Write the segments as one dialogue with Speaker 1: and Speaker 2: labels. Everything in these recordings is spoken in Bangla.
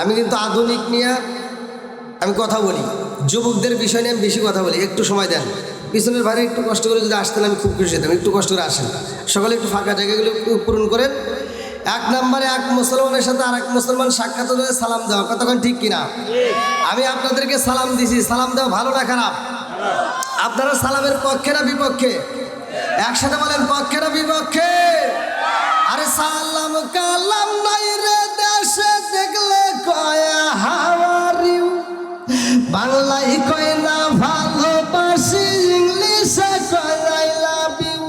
Speaker 1: আমি কিন্তু আধুনিক নিয়ে আমি কথা বলি। যুবকদের বিষয় নিয়ে আমি বেশি কথা বলি, একটু সময় দেন। পিছনের ভাড়া একটু কষ্ট করে যদি আসতেন, আমি খুব খুশি হতাম, একটু কষ্ট করে আসেন। সকলে একটু ফাঁকা জায়গাগুলো পূরণ করেন। এক নম্বরে এক মুসলমানের সাথে আর এক মুসলমান সাক্ষাৎ হলে সালাম দেওয়া, কতক্ষণ ঠিক কিনা? আমি আপনাদেরকে সালাম দিছি, সালাম দেওয়া ভালো না খারাপ? আপনারা সালামের পক্ষে না বিপক্ষে? একসাথে বলেন, পক্ষে না বিপক্ষে? আরে সালাম কালাম নাই রে। বাংলায় কয় না ভালোবাসি ইংলিশে কয় আই লাভ। ইউ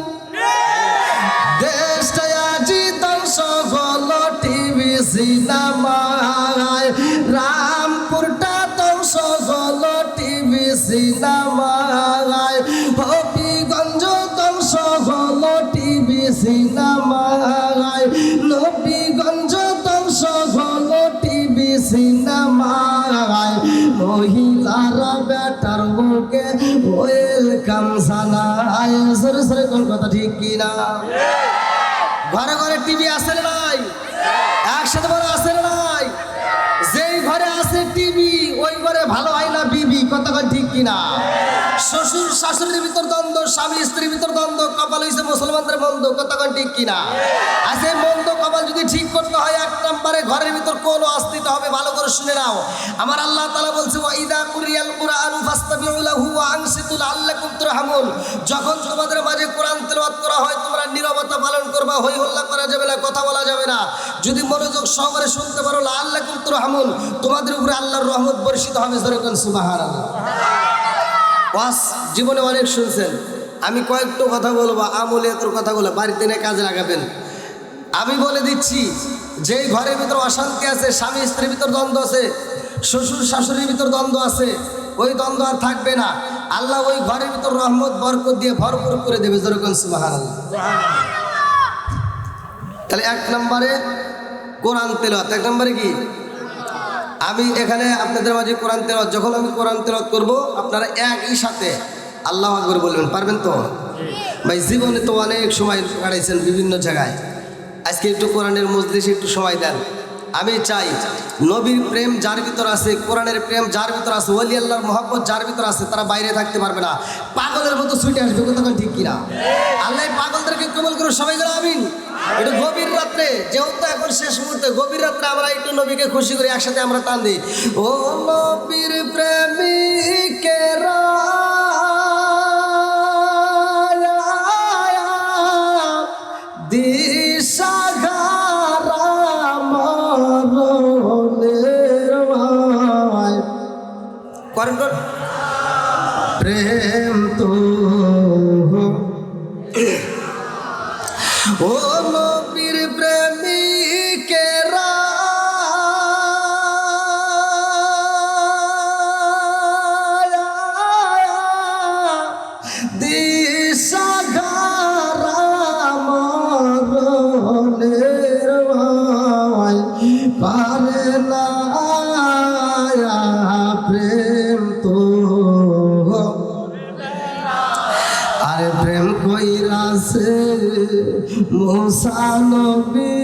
Speaker 1: দেশটা আজি ধ্বংস হলো টিভি সিনেমায় রামপুরটা ধ্বংস হলো টিভি সিনেমায় হবিগঞ্জ ধ্বংস হলো টিভি সিনেমায় ঠিক কিনা? ঘরে ঘরে টিভি আসে না নাই একসাথে বড় আসেন না নাই যেই ঘরে আছে টিভি, ওই ঘরে ভালো হয় না বিবি? কতক্ষণ ঠিক কিনা? শ্বশুর, শাশুড়ির ভিতর দ্বন্দ্ব, স্বামী, স্ত্রীর ভিতর দ্বন্দ্ব, কপাল হয়েছে মুসলমানদের মন্দ কতক্ষণ ঠিক কিনা? আছে মন্দ কপাল যদি ঠিক করতে হয়, এক নম্বরে ঘরের ভিতর কোন অস্তিত্ব হবে? ভালো করে শুনে নাও। আমার আল্লাহ তালা বলছে, ওয়া ইদা কুরিয়াল কুরআনু ফাস্তাবিউ লাহু ওয়া আনসিতু লাআল্লাকুম তুরহামুন। যখন তোমাদের মাঝে কোরআন তেলাওয়াত করা হয়, তোমরা নীরবতা পালন করবা হই হল্লা করা যাবে না, কথা বলা যাবে না। যদি মনোযোগ সহকারে শুনতে পারো, লাআল্লাকুম তুরহামুন, তোমাদের উপরে আল্লাহর রহমত বর্ষিত হবে কোন সুবহানাল্লাহ। ওয়াস, জীবনে অনেক শুনছেন। আমি কয়েকটা কথা বলব, আমলে তোর কথাগুলো বাড়িতে নিয়ে কাজে লাগাবেন। আমি বলে দিচ্ছি, যেই ঘরের ভিতর অশান্তি আছে, স্বামী স্ত্রীর ভিতর দ্বন্দ্ব আছে, শ্বশুর শাশুড়ির ভিতর দ্বন্দ্ব আছে, ওই দ্বন্দ্ব আর থাকবে না। আল্লাহ ওই ঘরের ভিতর রহমত, বরকত দিয়ে ভরপুর করে দেবে যেরকম সুবাহ তাহলে এক নম্বরে কোরআন তেলাওয়াত, এক নম্বরে কি? আমি এখানে আপনাদের মাঝে কোরআন তেরত যখন আমি কোরআন তেরত করব, আপনারা একই সাথে আল্লাহ আকবর বলবেন, পারবেন তো? ভাই, জীবনে তো অনেক সময় কাটাইছেন বিভিন্ন জায়গায়। আজকে একটু কোরআনের মজলিসে একটু সময় দেন। আমি চাই নবীর প্রেম যার ভিতর আছে, কোরআনের প্রেম যার ভিতর আছে ওলি আল্লাহর মহব্বত যার ভিতর আছে, তারা বাইরে থাকতে পারবে না। পাগলের মতো ছুটে আসবে তখন ঠিক কিনা? আল্লাহ পাগলদেরকে কবল করে সবাই গেল আমিন। এটা গভীর রাত্রে, যেহেতু এখন শেষ মুহূর্তে, গভীর রাত্রে আমরা একটু নবীকে খুশি করি একসাথে আমরা টান দিই। ও নবীর প্রেমিকেরা পারে না প্রেম তো। আরে প্রেম কইরাছে মুসানবী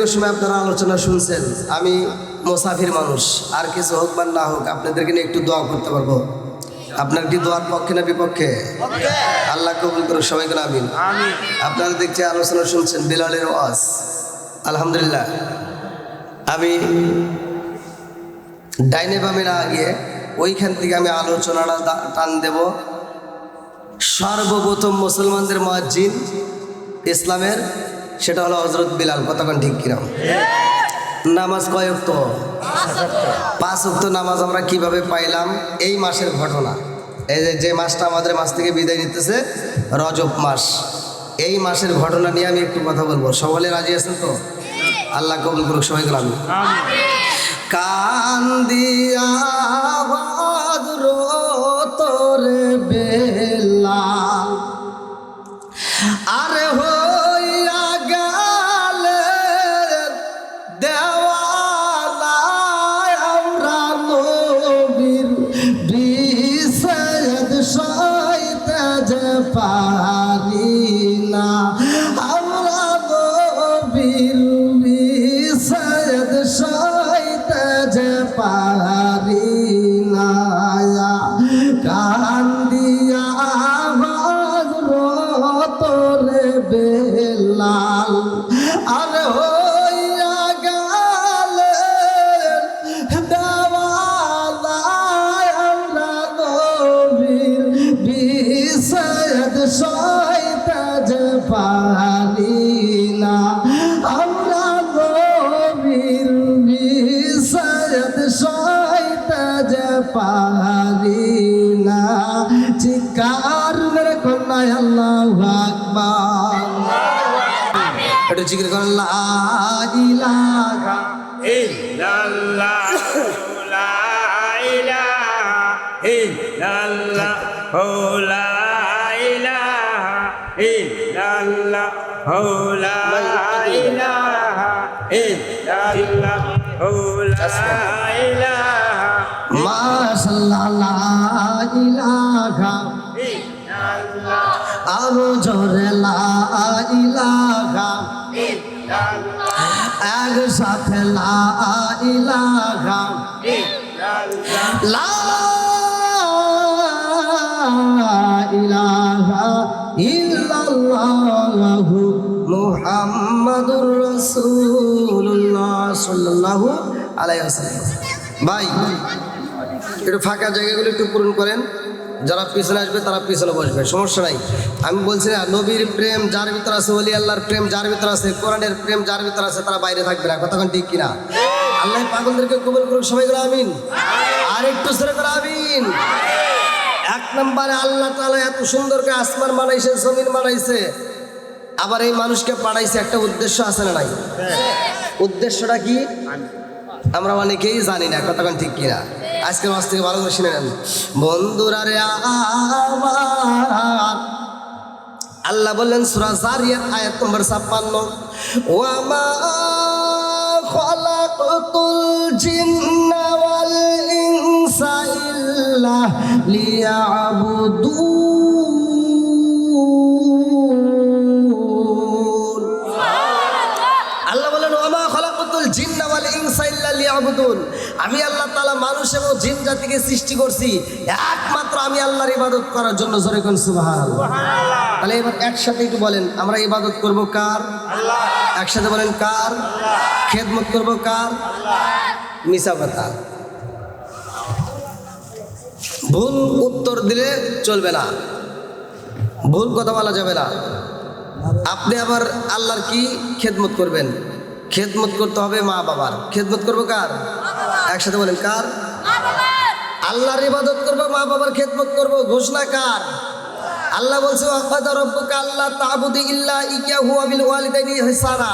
Speaker 1: দীর্ঘ সময় আপনারা আলোচনা শুনছেন, আমি মোসাফির মানুষ, আর কিছু হোক বা না হোক, আপনাদেরকে নিয়ে একটু দোয়া করতে পারব। আপনার কি দোয়ার পক্ষে না বিপক্ষে? আল্লাহ কবুল করুক সবাইকে আমিন। আপনারা দেখছি আলোচনা শুনছেন বিলালের ওয়াজ। আলহামদুলিল্লাহ। আমি ডাইনে বামে না গিয়ে ওইখান থেকে আমি আলোচনাটা টান দেব। সর্বপ্রথম মুসলমানদের মসজিদ ইসলামের সেটা হলো হজরত বিলাল কতক্ষণ ঠিক কিরম নামাজ কয়েক তো পাঁচ উক্ত নামাজ আমরা কীভাবে পাইলাম? এই মাসের ঘটনা। এই যে যে মাসটা আমাদের মাস থেকে বিদায় নিতেছে, রজব মাস। এই মাসের ঘটনা নিয়ে আমি একটু কথা বলব। সকলে রাজি আছেন তো? আল্লাহ কবুল করুক, সবাই গেলাম কান্দিয়া তোরে বেলা। আরে হইয়া
Speaker 2: ইল্লাল্লাহ লা ইলাহা ইল্লাল্লাহ লা ইলাহা ইল্লাল্লাহ লা ইলাহা
Speaker 1: মাশাআল্লাহ লা ইলাহা
Speaker 2: ইল্লাল্লাহ।
Speaker 1: আরও জোরে লা ইলাহা একসাথে লা ইলাহা
Speaker 2: ইল্লাল্লাহ।
Speaker 1: লা ইলাহা ইল্লাল্লাহু মুহাম্মাদুর রাসূলুল্লাহ সাল্লাল্লাহু আলাইহি ওয়াসাল্লাম। ভাই, একটু ফাঁকা জায়গাগুলো একটু পূরণ করেন। যারা পিছনে আসবে তারা পিছনে বসবে, সমস্যা নাই। আমি বলছি না, নবীর প্রেম যার ভিতর আছে, ওলি আল্লাহর প্রেম যার ভিতর আছে, কোরআনের প্রেম যার ভিতর আছে, তারা বাইরে থাকবে না। কতক্ষণ ঠিক কিনা? আল্লাহ পাগলদেরকে কবল করুক, সবাই করে আমিন। আর একটু সেরে করে আমিন। নম্বরে আল্লাহ তাআলা এত সুন্দর করে আসমান বানাইছে, জমিন বানাইছে। আবার এই মানুষকে পাঠাইছে, একটা উদ্দেশ্য আছে না নাই? উদ্দেশ্যটা কি? আমরা অনেকেই জানি না কতক্ষণ ঠিক কিনা। আজকের মাস থেকে ভালো করে শুনে নেন। বন্ধুরা রে আল্লাহ বললেন সুরা জারিয়াত, আয়াত নম্বর ছাপ্পান্ন। ওয়ামা খলাকতুল জিন্না ওয়াল ইনসা ইল্লা লিয়াবুদুন। আল্লাহ বলেন ওমা খলাকুতুল জিন্না ওয়াল ইনসা ইল্লা লিয়াবুদুন। আমি আল্লাহ তাআলা মানুষ এবং জিন জাতিকে সৃষ্টি করছি। একমাত্র আমি আল্লাহর ইবাদত করার জন্য। জোরে কোন সুবহানাল্লাহ? তাহলে এবার একসাথে একটু বলেন আমরা ইবাদত করব কার? একসাথে বলেন কার? খেদমত করব কার? মিশা কথা ভুল উত্তর দিলে চলবে না। ভুল কথা বলা যাবে না। আপনি আবার আল্লাহর কি খেদমত করবেন? খেদমত করতে হবে মা বাবার। খেদমত করব কার? একসাথে বলেন, কার? আল্লাহর ইবাদত করব, মা বাবার খেদমত করব। ঘোষণা কার? আল্লাহ বলছে আল্লাহ তা'বুদু ইল্লা ইয়াহু ওয়া বিল ওয়ালিদাইনি ইহসানা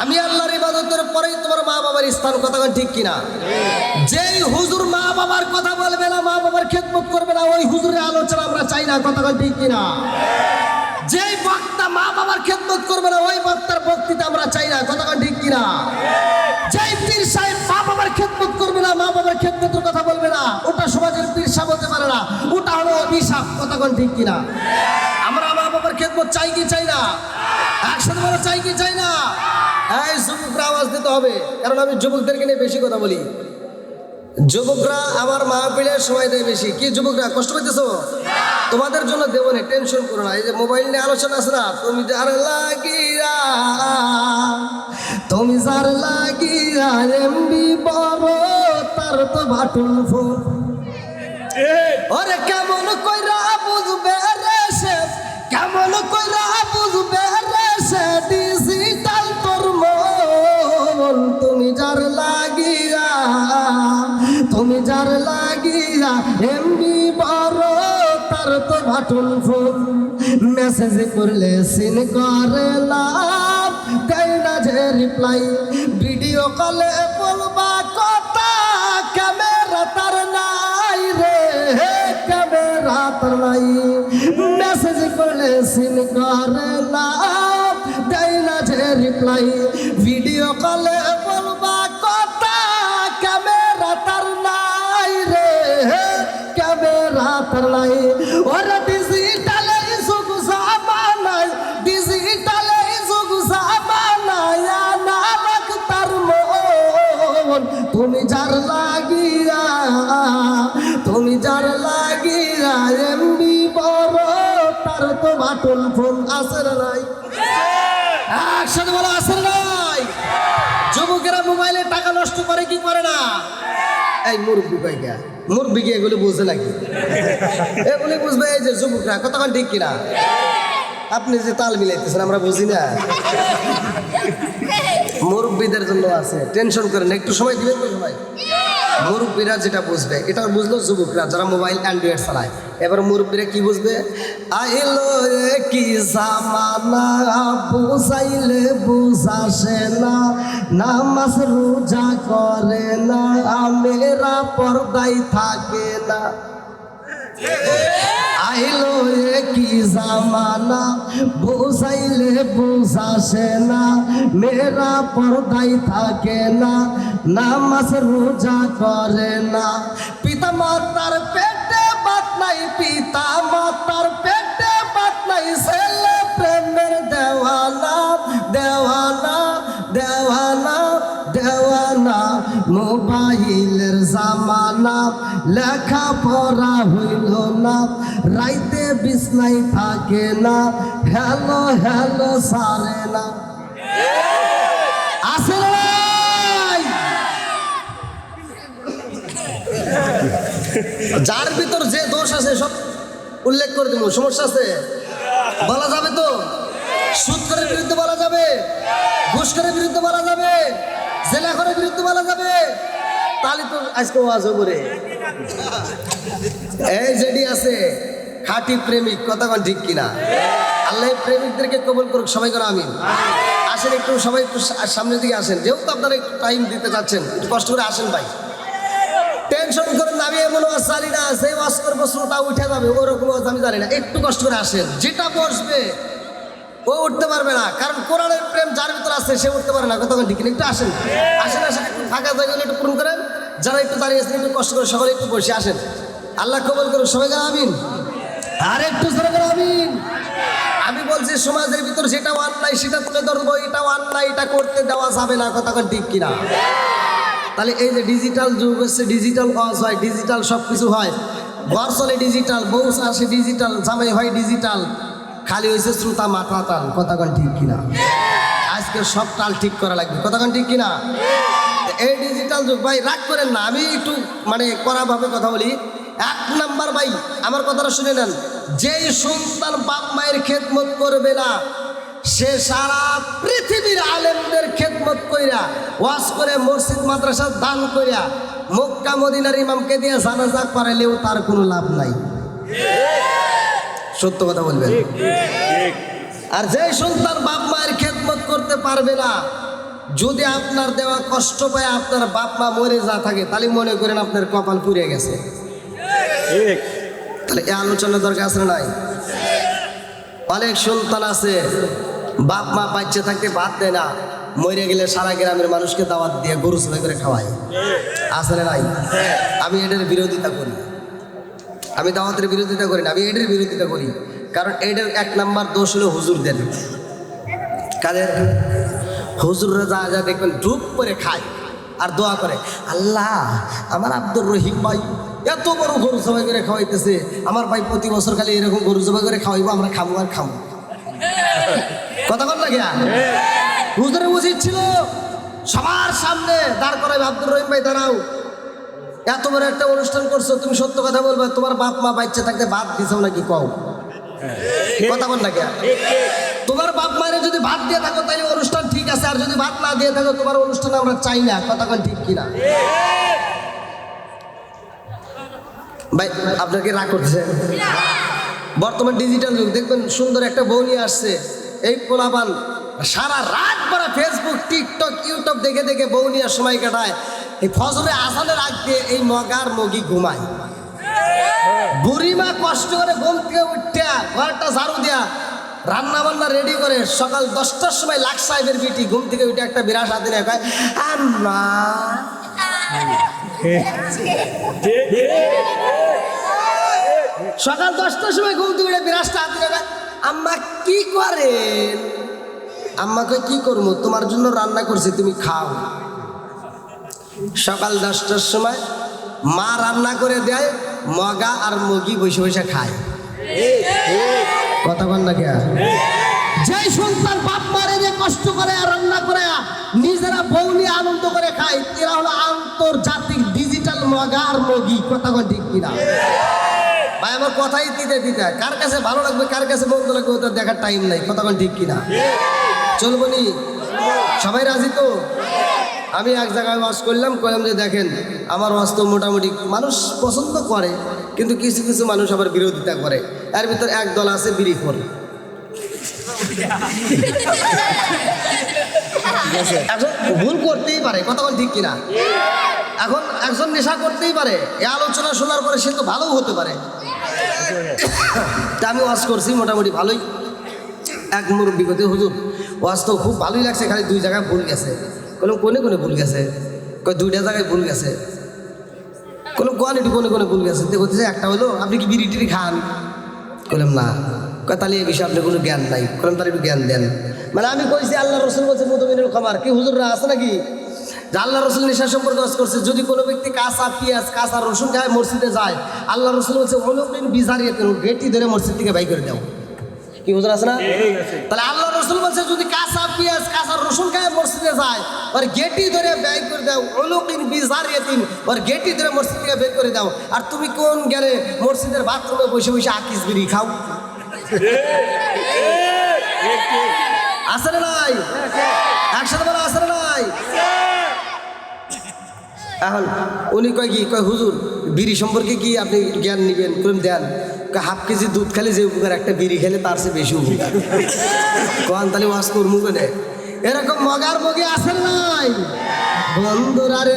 Speaker 1: আমি আল্লাহর ইবাদতের পরেই তোমার মা বাবার স্থান, কথা ঠিক কিনা? যেই হুজুর মা বাবার কথা বলবে না, মা বাবার খেদমত করবে না, ওই হুজুরের আলোচনা আমরা চাই না, কথা ঠিক কিনা? যেই বক্তা মা বাবার খেদমত করবে না, ওই বক্তার বক্তৃতা আমরা চাই না, কথা ঠিক কিনা? যেই পীর সাহেব মা বাবার খেদমত করবে না, মা বাবার খেদমতের কথা বলবে না, ওটা সমাজের পীর সাহেব হতে পারে না, ওটা হলো অভিশাপ, কথা ঠিক কিনা? মা খেদমত চাই কি চাই না? একসাথে বলা চাই কি চাই না? এই যুবকরা আওয়াজ দিতে হবে কারণ আমি যুবকদেরকে নিয়ে বেশি কথা বলি। যুবকরা আমার মাহফিলের সময় দেয় বেশি। কি যুবকরা কষ্ট পাইতেছো? তোমাদের জন্য দেবো না টেনশন করো না। এই যে মোবাইল নিয়ে আলোচনা আছে না তুমি যার লাগিয়া তুমি যার লাগিয়া এমবি বড় তার তো বাটন ফোন ওরে কেমন কইরা কেমন কইরা বুঝবে রে, সে ডিজিটাল তোর মন তুমি যার লাগিয়া, তুমি যার লাগিয়া এমবি বড় তার তো বাটন ফোন মেসেজ করলে সিন করে লাভ, দেয় না যে রিপ্লাই ভিডিও কলে রিপ্লাই ভিডিও কলে বলবা, কথা ক্যামেরা তার নাই রে ক্যামেরা তার নাই। ওরা ডিজিটালে যুগ জামানায় ডিজিটালে যুগ জামানায় নালক তার মন। তুমি যার লাগিয়া, তুমি যার লাগিয়া এমবি বড় তার তো বাটন ফোন না নাই। একসাথে বলো আছে না নাই। যুবকেরা মোবাইলে টাকা নষ্ট করে, কি করে না? এই মুরব্বী কয়েকা মুরব্বী কি এগুলো বুঝে নাকি? এগুলি বুঝবে এই যে যুবকরা কতক্ষণ ঠিক কিনা? আপনি যে তাল মিলাইতেছেন, আমরা বুঝি না। মুরব্বীদের জন্য আছে। টেনশন করেন একটু সময় দিবেন তো সবাই? মুরব্বীরা যেটা বুঝবে এটা বুঝলো যুবকরা যারা মোবাইল অ্যান্ড্রয়েড চালায়। এবার মুরব্বীরা কি বুঝবে? আইলো কি জামানা, বুঝাইলে বুঝাসে না, নামাজ রোজা করে না, আমেরা পর্দায় থাকে না। আইলো কি জামানা, বুঝাইলে বুঝাসে না মেরা পর্দায় থাকে না, নামাজ রোজা করে না। পিতা মাতার পেটে বাত নাই পিতা মাতার পেটে বাত নাই, ছেলে প্রেমের দেওয়ানা দেওয়ানা দেওয়ানা দেওয়ানা। মোবাইলের জামানা লেখা পড়া হইল না, রাইতে বিছনাই থাকে না হ্যালো হ্যালো সারে না। আসে যার ভিতর যে দোষ আছে সব উল্লেখ করে দিব, সমস্যা আছে? বলা যাবে তো? সুদ করে বিরুদ্ধে বলা যাবে? ঘুষ করে বিরুদ্ধে বলা যাবে? জেলা করে বিরুদ্ধে বলা যাবে? তাহলে তো আজকে ওয়াজ করে এই যেটি আছে, খাঁটি প্রেমিক কতক্ষণ ঠিক কিনা? আল্লাহ প্রেমিকদেরকে কবল করুক, সবাই করে আমিন। আসেন একটু, সবাই একটু সামনের দিকে আসেন। যেহেতু আপনারা একটু টাইম দিতে চাচ্ছেন, একটু কষ্ট করে আসেন ভাই। টেনশন করেন আমি এমন ওয়াজ জানি না সেই ওয়াজ করব, শ্রোতা উঠে যাবে, ওরকম ওয়াজ আমি জানি না। একটু কষ্ট করে আসেন, যেটা বসবে, ও উঠতে পারবে না। কারণ কোরআনের প্রেম যার ভিতরে আছে, সে উঠতে পারে না কতক্ষণ ঠিক? একটু আসেন। আসেন আসেন, একটু ফাঁকা জায়গাগুলো একটু পূরণ করেন। যারা একটু দাঁড়িয়ে আছেন, একটু কষ্ট করে সকলে একটু বসে আসেন। আল্লাহ কবল করুন, সবাই আমিন। আর একটু আমিন। আমি বলছি, সমাজের ভিতর যেটা অন্যায়, সেটা তুলে ধরবো, এটা অন্যায়, এটা করতে দেওয়া যাবে না কতক্ষণ ঠিক কিনা? তাহলে এই যে ডিজিটাল যুগ হচ্ছে ডিজিটাল ওয়াজ হয় ডিজিটাল সব কিছু হয়। ঘর চলে ডিজিটাল বউ আসে ডিজিটাল জামাই হয় ডিজিটাল খালি হয়েছে শ্রোতা মাথা তাল কতক্ষণ ঠিক কিনা? আজকে সব তাল ঠিক করা লাগবে কতক্ষণ ঠিক কিনা? এই ডিজিটাল যুগ ভাই রাগ করেন না আমি একটু মানে কড়াভাবে কথা বলি। এক নাম্বার ভাই আমার কথাটা শুনে নেন। যেই সন্তান বাপ মায়ের খেদমত করবে না সে সারা পৃথিবীর আলেমদের খেদমত কইরা ওয়াজ করে মসজিদ মাদ্রাসা দান কইরা মক্কা মদিনার ইমামকে দিয়ে জানাজা করাইলেও তার কোনো লাভ নাই। সত্য কথা বলবেন? আর যে সন্তান বাপ মায়ের খেদমত করতে পারবে না যদি আপনার দেওয়া কষ্ট পায় আপনার বাপ মা মরে যা থাকে তাহলে মনে করেন আপনার কপাল পুড়ে গেছে। তাহলে এ আলোচনা দরকার আছে নাই? অনেক সন্তান আছে বাপ মা বাচ্চা থাকতে ভাত দেয় না মরে গেলে সারা গ্রামের মানুষকে দাওয়াত দিয়ে গরু চলে করে খাওয়ায়। আছে না নাই? আমি এটার বিরোধিতা করি। আমি দাওয়াতের বিরোধিতা করি না আমি এটার বিরোধিতা করি। কারণ এটার এক নাম্বার দোষ হলো হুজুরদের। কাদের? হুজুররা যা যা দেখবেন ডুব করে খায় আর দোয়া করে। আল্লাহ, আমার আব্দুর রহিম ভাই এত বড় গরু জবাই করে খাওয়াইতেছে। আমার ভাই প্রতি বছর খালি এরকম গরু জবাই করে খাওয়াইবো, আমরা খাব আর খাব কথা কর লাগে হুজুরে উচিত ছিল সবার সামনে দাঁড় করাই আব্দুর রহিম ভাই, দাঁড়াও। এত বড় একটা অনুষ্ঠান করছ, তুমি সত্য কথা বলবে। তোমার বাপ মা বাচ্চা থাকতে ভাত দিছো নাকি কও? কথা বল লাগে তোমার বাপ মায়ের যদি ভাত দিয়ে থাকো, তাহলে অনুষ্ঠান ঠিক আছে, আর যদি ভাত না দিয়ে থাকো, তোমার অনুষ্ঠান আমরা চাই না। কথা ঠিক কিনা? ভাই আপনাকে রাগ করছে? বর্তমান ডিজিটাল যুগ, দেখবেন সুন্দর একটা বউ নিয়ে আসছে। এই কোলাবান সারা রাত পরে ফেসবুক টিকটক ইউটিউব দেখে দেখে বউ নিয়ে সময় কাটায়। এই ফজরে আসানের আগ দিয়ে এই মগার মগি ঘুমায়। বুড়িমা কষ্ট করে ঘুম থেকে উঠতে ঘরটা ঝাড়ু দেয়া রান্না বান্না রেডি করে সকাল দশটার সময় লাখ সাহেবের বিটি ঘুম থেকে উঠে একটা বিরাট হাতে নিয়ে কয় আম্মা। সকাল দশটার সময় ঘুম থেকে উঠে বিরাটটা হাতে নিয়ে আম্মা কি করেন? আম্মা কয় কি করব? তোমার জন্য রান্না করছি তুমি খাও। সকাল দশটার সময় মা রান্না করে দেয় মগা আর মুগি বসে বসে খায়। কথা বল না কে যে সন্তান বাপ মারে যে কষ্ট করে আর রান্না করে নিজেরা বউ নিয়ে আনন্দ করে খায় এরা হলো আন্তর্জাতিক ডিজিটাল মগা আর মগি। কথা বল ঠিক কিনা? ভাই আমার কথাই দিতে দিতে। কার কাছে ভালো লাগবে কার কাছে মন্দ লাগবে ওটা দেখার টাইম নাই। কথা বল ঠিক কিনা? চলবো নি? সবাই রাজি তো? আমি এক জায়গায় ওয়াজ করলাম করলাম যে দেখেন আমার ওয়াজ তো মোটামুটি মানুষ পছন্দ করে কিন্তু কিছু কিছু মানুষ আবার বিরোধিতা করে। এর ভিতর এক দল আছে বিড়ি খোর এখন ভুল করতেই পারে কথা বল ঠিক কিনা? এখন একজন নেশা করতেই পারে এ আলোচনা শোনার পরে সে তো ভালো হতে পারে। তা আমি ওয়াজ করছি মোটামুটি ভালোই। এক মুরব্বী গতি হুজুর ওয়াজ তো খুব ভালোই লাগছে খালি দুই জায়গায় ভুল গেছে। কোনো কোনে কোনে ভুল গেছে? কই দুইটা জায়গায় ভুল গেছে। কোনো কোয়ালিটি কোনে কোনে ভুল গেছে? দেখো একটা হলো আপনি কি বিড়ি টিড়ি খান? বললাম না। কয় তাহলে এই বিষয়ে আপনার কোনো জ্ঞান নাই। কলম তাহলে একটু জ্ঞান দেন। মানে আমি কইছি, আল্লাহ রসুল বলছে মধুমিনুল খামার। কি হুজুররা আছে নাকি? যে আল্লাহ রসুল নেশা সম্পর্কে ওয়াজ করছে, যদি কোনো ব্যক্তি কাঁচা পেঁয়াজ, কাঁচা রসুন খায়, মসজিদে যায়, আল্লাহ রসুল বলছে অনুদিন বিজারিয়ে গেটি ধরে মসজিদ থেকে বাই করে দাও। কি হুজুর আছে না? তাহলে আল্লাহ রসুল বলছে যদি কাঁচা পেঁয়াজ কাঁচা রসুন খায় মসজিদে যায় ওর গেটি ধরে ব্যয় করে দাও অলুকিন বিজারিয়াতিন ওর গেটি ধরে মসজিদ থেকে বের করে দাও। আর তুমি কোন গেলে মসজিদের বাথরুমে বসে বসে আকিস বিড়ি খাও? না নাই একসাথে বলা না নাই এখন উনি কয় কি, কয় হুজুর, বিড়ি সম্পর্কে কি আপনি জ্ঞান নেবেন? কোন দেন হাফ কেজি দুধ খেলে যে উপকার, একটা বিড়ি খেলে তার চেয়ে বেশি উপকার। কন, তাহলে ওয়াজ করব কেনে? এরকম মগার মগে আসেন নাই। বন্ধুরা রে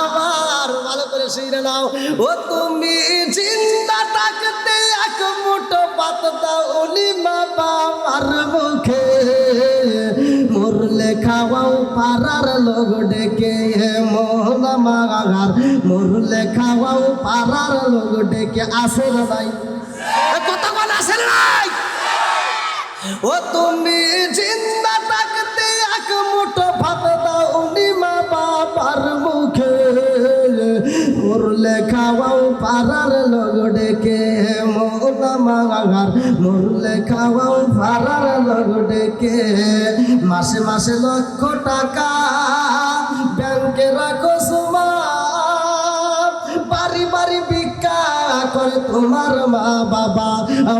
Speaker 1: আবার ভালো করে শুনে নাও। ও তুমি চিন্তা থাকতে এক মুঠো পাত দাও উনি মা বাবার মুখে। মরলে খাওয়াও পাড়ার লোক ডেকে মাগার মরলে খাওয়াও পাড়ার লোক ডেকে আসে নাই কথা বল আসে নাই ও তুমি জিন্দা থাকতে এক মুঠো ভাত দাও মা বাবার মুখে। মরলে লোক ডেকে মাগার লোক ডেকে। মাসে মাসে লক্ষ টাকা ব্যাংকে রাখো করে তোমার মা বাবা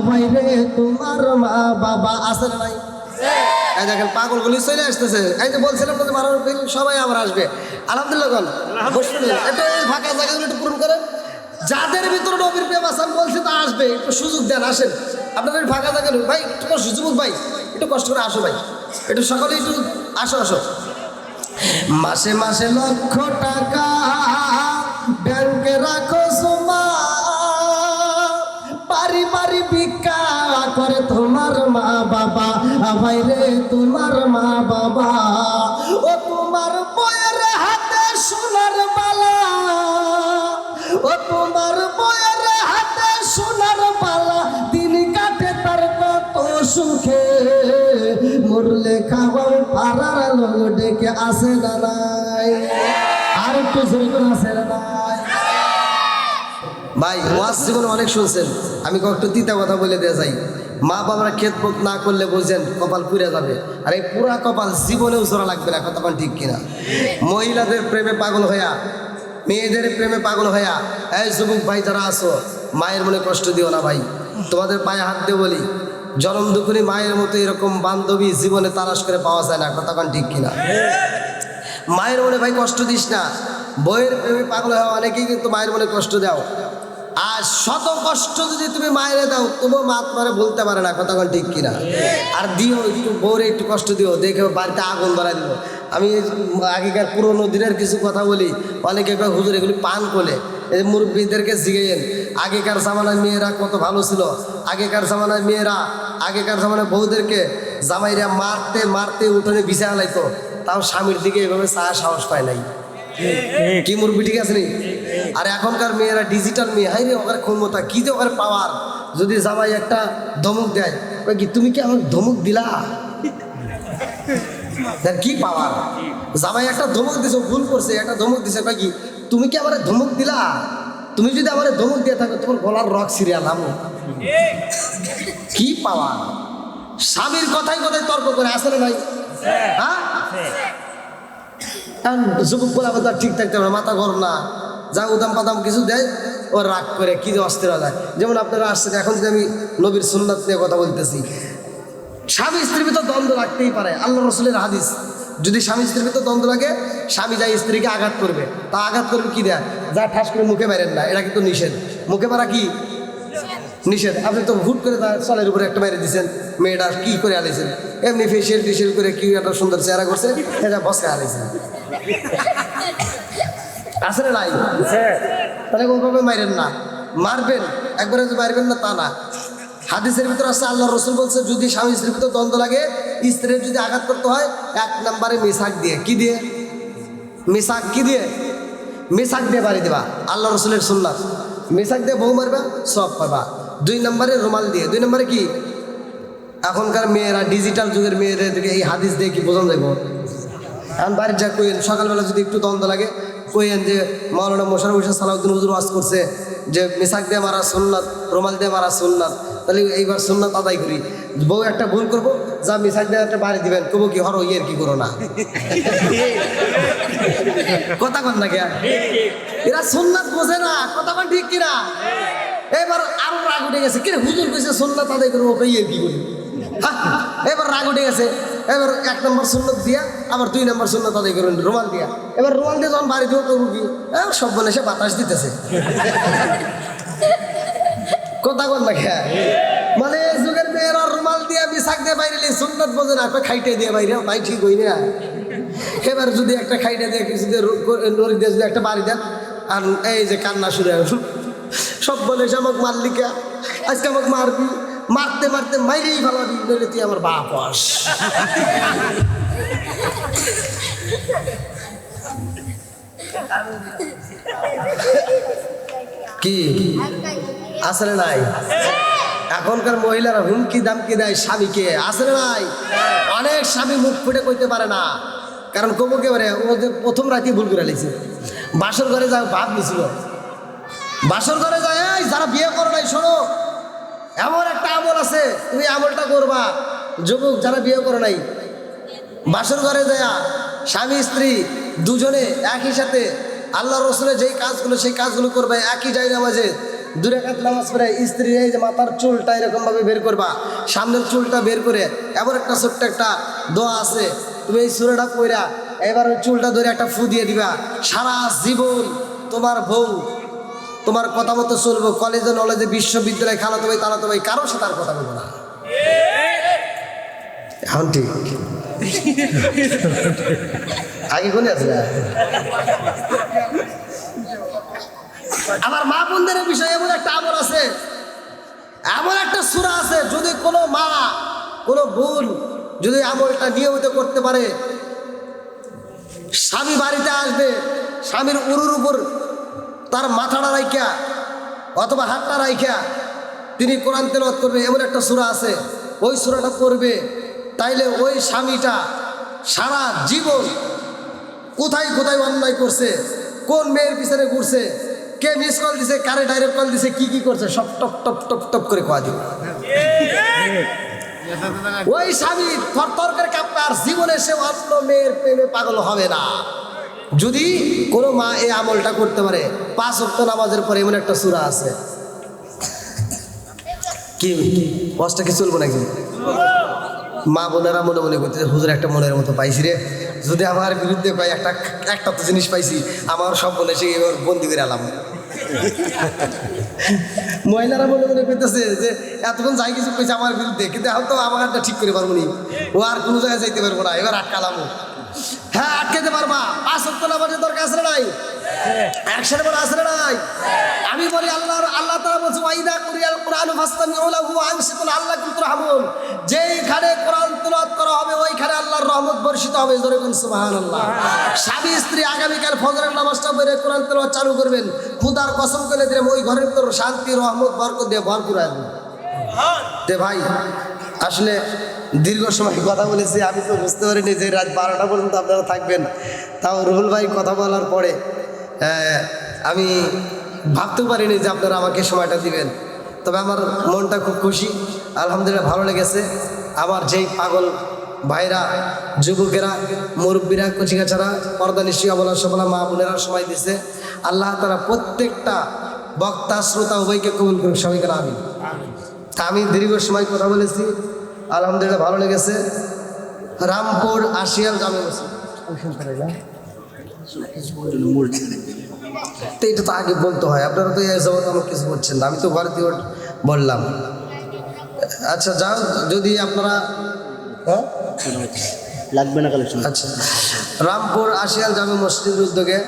Speaker 1: বাইরে তোমার মা বাবা। আসে না নাই? এই দেখেন, পাগলগুলি চলে আসতেছে। এই যে বলছিলাম না যে মানুষ সবাই আবার আসবে। আলহামদুলিল্লাহ বসুন একটু এই ফাঁকা জায়গাগুলো একটু পূরণ করেন। যাদের ভিতরে নবীর প্রেম আসান বলছে তা আসবে, একটু সুযোগ দেন, আসেন। আপনাদের ফাঁকা জায়গা ভাই, একটু কষ্ট যুবক ভাই, একটু কষ্ট করে আসো ভাই। একটু সকালে একটু আসো আসো। মাসে মাসে লক্ষ টাকা বাইরে তোমার মা বাবা, ও তোমার বয়ের হাতে সোনার বালা, ও তোমার বয়ের হাতে সোনার বালা, দিন কাটে তার কত সুখে, মরলে খাওয়াও পাড়ার লোক ডেকে আসে নাই। আর একটু জোরে করে আসে নাই। ভাই ওয়াজ জীবন অনেক শুনছেন, আমি কয়েকটু তিতা কথা বলে দিয়ে যাই। মা বাবারা খেত পোত না করলে বুঝছেন কপাল পুড়ে যাবে। আর এই পুরা কপাল জীবনেও জোড়া লাগবে না, কথা ঠিক কিনা? মহিলাদের প্রেমে পাগল হইয়া, মেয়েদের প্রেমে পাগল হইয়া, এই যুবক ভাই যারা আসো মায়ের মনে কষ্ট দিও না ভাই। তোমাদের পায়ে হাত দিয়ে বলি, জনম দুপুরি মায়ের মতো এরকম বান্ধবী জীবনে তালাশ করে পাওয়া যায় না, কথা ঠিক কিনা? মায়ের মনে ভাই কষ্ট দিস না বইয়ের প্রেমে পাগল হওয়া অনেকেই কিন্তু মায়ের মনে কষ্ট দাও। আর শত কষ্ট যদি তুমি মায়ের দাও তবুও মা তোমার বলতে পারে না কতক্ষণ ঠিক কিনা? আর দিও একটু বউরে একটু কষ্ট দিও দেখে বাড়িতে আগুন ধরাই দিও। আমি আগেকার পুরোনো দিনের কিছু কথা বলি অনেকে হুজুর এগুলি পান কোলে? এই মুরব্বীদেরকে জিগেয়েন আগেকার জামানায় মেয়েরা কত ভালো ছিল। আগেকার জামানায় মেয়েরা আগেকার জামানায় বউদেরকে জামাইরা মারতে মারতে উঠোনে বিছা হালাইতো তাও স্বামীর দিকে এভাবে চা সাহস পায় নাই। কি মুরবি ঠিক আছে নি? আর এখনকার মেয়েরা ডিজিটাল মেয়ে। হাই রে ওখানে ক্ষমতা কি যে ওখানে পাওয়ার যদি জামাই একটা ধমক দেয় কি তুমি কি আমাকে ধমক দিলা? কি পাওয়ার জামাই একটা ধমক দিছে ভুল করছে একটা ধমক দিছে কি তুমি কি আমার ধমক দিলা? তুমি যদি আমার ধমক দিয়ে থাকো তোমার গলার রক সিরিয়াল আমো কি পাওয়ার স্বামীর কথাই কথাই তর্ক করে আসলে ভাই হ্যাঁ? যুবক বলে তার ঠিক থাকতে হবে মাথা গরম না। যা উদাম পাদাম কিছু দেয়, ও রাগ করে, কি অস্থির যায় যেমন আপনারা আসছেন, এখন যদি আমি নবীর সুন্নাত নিয়ে কথা বলতেছি। স্বামী স্ত্রীর ভিতর দ্বন্দ্ব রাখতেই পারে, আল্লাহ রসুলের হাদিস। যদি স্বামী স্ত্রীর ভিতর দ্বন্দ্ব লাগে, স্বামী যাই স্ত্রীকে আঘাত করবে। তা আঘাত করবে কি দেয়? যা ঠাস করে মুখে মারেন না, এটা কিন্তু নিষেধ। মুখে মারা কি? নিষেধ। আপনি তো হুট করে তার চলের উপরে একটা মেরে দিয়েছেন মেয়েটা কি করে আলাইছেন এমনি ফেসিয়াল টেসিয়াল করে কি একটা সুন্দর চেহারা করছে, এটা বসকা আলাইছেন আসলে নাই? তাহলে ওইভাবে মারেন না। মারবেন একবারে যে মারবেন না তা না। হাদিসের ভিতরে আসছে আল্লাহ রসুল বলছে যদি স্বামী স্ত্রীর ভিতরে দ্বন্দ্ব লাগে স্ত্রীর যদি আঘাত করতে হয় এক নম্বরে মিশাক দিয়ে। কি দিয়ে? মিশাক কি দিয়ে? মিশাক দিয়ে বাড়ি দেবা। আল্লাহ রসুলের সুন্নাত। মিশাক দিয়ে বউ মারবা সব পাবা। দুই নম্বরে রুমাল দিয়ে। দুই নম্বরে কি? এখনকার মেয়েরা ডিজিটাল যুগের মেয়েদেরকে এই হাদিস দিয়ে কি বোঝানো যাব এখন বাড়ির যা কইন সকালবেলা যদি একটু দ্বন্দ্ব লাগে কইেন যে মৌলানা মোশারফ হোসেন সালাউদ্দিন হুজুর ওয়াজ করছে যে মিসাক দিয়ে মারা সুন্নাত, রুমাল দিয়ে মারা সুন্নাত, তাহলে এইবার সুন্নাত আদায় করি। বউ একটা ভুল করব, যা মিসাক দিয়ে একটা বাড়ি দিবেন কবো কি হরো ইয়ের কি করো না? কথা কন না কে? এরা সুন্নাত বোঝে না, কথা কন ঠিক কিনা? এবার আরও রাগ উঠে গেছে, কিরে হুজুর কইছে সুন্নাত আদায় করব ওকে ইয়ে কি করি? এবার রাগ উঠে গেছে। এবার এক নম্বর সুন্নত দিয়া, আবার দুই নম্বর সুন্নত আদায় করবেন রুমাল দিয়া। এবার রুমাল দিয়ে যখন বাড়ি দিব করব সব বলে সে বাতাস দিতেছে। কথা কন না খেয়া মানে যুগের মেয়েরা রুমাল দিয়া বিশাক দিয়ে বাইরে সুন্নত বোঝে না খাইটে দিয়ে বাইরে তাই ঠিক হই না। এবার যদি একটা খাইটে দিয়ে কিছু দিয়ে নড়ি দিয়ে যদি একটা বাড়ি দেন, আর এই যে কান্না শুরু সব বলে সে আমাকে মারলি কে? আজকে আমাকে মারবি? মারতে মারতে মাইরেই ফেলাবি, নইলে তুই আমার বাপ হস। কি? আসলে নাই? এখনকার মহিলারা হুমকি দামকি দেয় স্বামীকে। আসলে নাই? অনেক স্বামী মুখ ফুটে কইতে পারে না। কারণ কবু কে পারে ও যে প্রথম রাতে ভুল করে লিছে বাসর ঘরে যা ভাব নিছিল বাসর ঘরে যায় যারা বিয়ে করো নাই, শোনো এমন একটা আমল আছে, তুমি আমলটা করবা। যুবক যারা বিয়ে করো নাই, বাসর ঘরে যায় স্বামী, স্ত্রী দুজনে একই সাথে আল্লাহ রসুলের যেই কাজগুলো, সেই কাজগুলো করবে, একই জায়গা মাঝে দূরে কাত নামাজ পড়ে স্ত্রী এই যে মাথার চুলটা এরকমভাবে বের করবা, সামনের চুলটা বের করে এবার একটা ছোট্ট একটা দোয়া আছে, তুমি এই সুরেটা পইরা এবার ওই চুলটা ধরে একটা ফু দিয়ে দিবা। সারা জীবন তোমার বউ তোমার কথা মতো চলবো কলেজে নলেজে বিশ্ববিদ্যালয়ে খালাতো ভাই তালাতো ভাই কারোর সাথে আর কথা বলব না। এখন ঠিক। আগে কোনে আছে? আমার মা বোনদের বিষয়ে এমন একটা আমল আছে, এমন একটা সুরা আছে, যদি কোনো মা, কোনো বোন যদি আমলটা নিয়মিত করতে পারে, স্বামী বাড়িতে আসবে, স্বামীর উরুর উপর তার মাথাটা রাইখা, অথবা হাতটা রাইখা, তিনি কোরআন তেলত করবে, এমন একটা সুরা আছে, ওই সুরাটা করবে তাইলে ওই স্বামীটা সারা জীবন কোথায় কোথায় অন্যায় করছে, কোন মেয়ের পিছনে ঘুরছে, কে মিস কল দিছে, কারে ডাইরেক্ট কল দিছে, কি কি করছে, সব টপ টপ টপ টপ করে কোয়া দিব ওই স্বামী থরথর করে কাঁপবে আর জীবনে সে অন্য মেয়ের প্রেমে পাগল হবে না। যদি কোনো মা এই আমলটা করতে পারে, পাঁচ অক্ট নামাজের পরে এমন একটা সুরা আছে। কি? কষ্ট কি চলবো নাকি? মা বোনেরা মনে মনে করতে হুজুর, একটা মনের মতো পাইছি রে। যদি আমার বিরুদ্ধে পাই একটা একটা তো জিনিস পাইছি, আমার সব বলে সে এবার বন্দি করে আলাম। মহিলারা মনে মনে করতেছে যে, এতক্ষণ যাই কিছু কইছে আমার বিরুদ্ধে, কিন্তু এখন তো আমার ঠিক করে পারব নি। ও আর কোনো জায়গায় যাইতে পারব না, এবার আটকালামো হ্যাঁ আটকাতে পারবা। পাঁচ সপ্তাহ নামাজের দরকার আছে নাই? একশো নম্বর না নাই? আমি বলি আল্লাহ আল্লাহ তারা বলছে ওয়াইদা কুরিয়াল কোরআন ফাস্তামি ওলাহু আংশিকুল আল্লাহ কুম তুরহামুন। যেইখানে কোরআন তেলাওয়াত করা হবে ওইখানে আল্লাহর রহমত বর্ষিত হবে। জোরে কোন সুবহানাল্লাহ। স্বামী স্ত্রী আগামীকাল ফজরের নামাজটা পড়ে কোরআন তেলাওয়াত চালু করবেন। খুদার কসম করে দিলাম ওই ঘরের ভিতর শান্তি রহমত বরকত দিয়ে ভরপুর আসবে। তে ভাই আসলে দীর্ঘ সময় কথা বলেছি, আমি তো বুঝতে পারিনি যে রাত বারোটা পর্যন্ত আপনারা থাকবেন। তাও রুহুল ভাই কথা বলার পরে আমি ভাবতেও পারিনি যে আপনারা আমাকে সময়টা দিবেন। তবে আমার মনটা খুব খুশি, আলহামদুলিল্লাহ ভালো লেগেছে। আমার যেই পাগল ভাইরা, যুবকেরা, মুরব্বীরা কচিকাছাড়া পর্দা নিশ্চয়ই অবলা সবলা মা বোনেরা সময় দিছে। আল্লাহ তারা প্রত্যেকটা বক্তা, শ্রোতা, উভয়কে কবুল করুক, সবাইকে আমি আমি দীর্ঘ সময় কথা বলেছি। আলহামদুলিল্লাহ ভালো লেগেছে। রামপুর আশিয়াল জামে মসজিদ তো এটা তো আগে বলতে হয়। আপনারা তো এই জগৎ আমার কিছু বলছেন না। আমি তো ঘরে দিয়ে বললাম। আচ্ছা যাও যদি আপনারা হ্যাঁ?
Speaker 3: লাগবে না কালেকশন
Speaker 1: আচ্ছা। রামপুর আশিয়াল জামে মসজিদের উদ্যোগে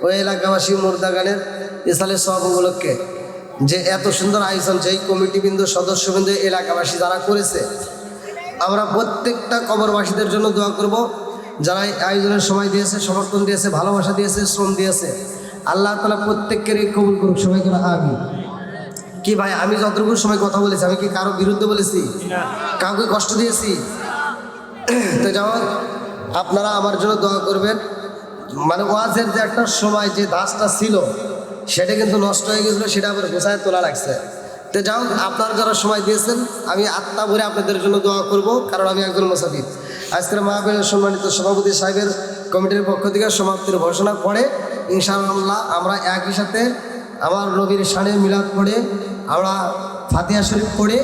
Speaker 1: ওই এলাকাবাসী মুর্দাগানের ইসালের সব উপলক্ষে যে এত সুন্দর আয়োজন যেই কমিটিবৃন্দ সদস্যবৃন্দ এলাকাবাসী যারা করেছে আমরা প্রত্যেকটা কবরবাসীদের জন্য দোয়া করব। যারা আয়োজনের সময় দিয়েছে সমর্থন দিয়েছে ভালোবাসা দিয়েছে শ্রম দিয়েছে আল্লাহ তালা প্রত্যেকেরই কবুল করুক সবাই করে আমি কি ভাই আমি যতটুকু সময় কথা বলেছি আমি কি কারও বিরুদ্ধে বলেছি? কাউকে কষ্ট দিয়েছি? তো যেমন আপনারা আমার জন্য দোয়া করবেন। মানে ওয়াজের যে একটা সময় যে দাসটা ছিল সেটা কিন্তু নষ্ট হয়ে গেছিল, সেটা আবার গোছায় তোলা লাগছে। তো যাও আপনার যারা সময় দিয়েছেন, আমি আত্মা ভরে আপনাদের জন্য দোয়া করব, কারণ আমি একজন মোসাফির। আজকের মাহবিলের সম্মানিত সভাপতি সাহেবের কমিটির পক্ষ থেকে সমাপ্তির ঘোষণা করে ইনশাআল্লাহ আমরা একই সাথে আমার নবীর সানে মিলাদ পড়ে, আমরা ফাতিহা শরীফ পড়ে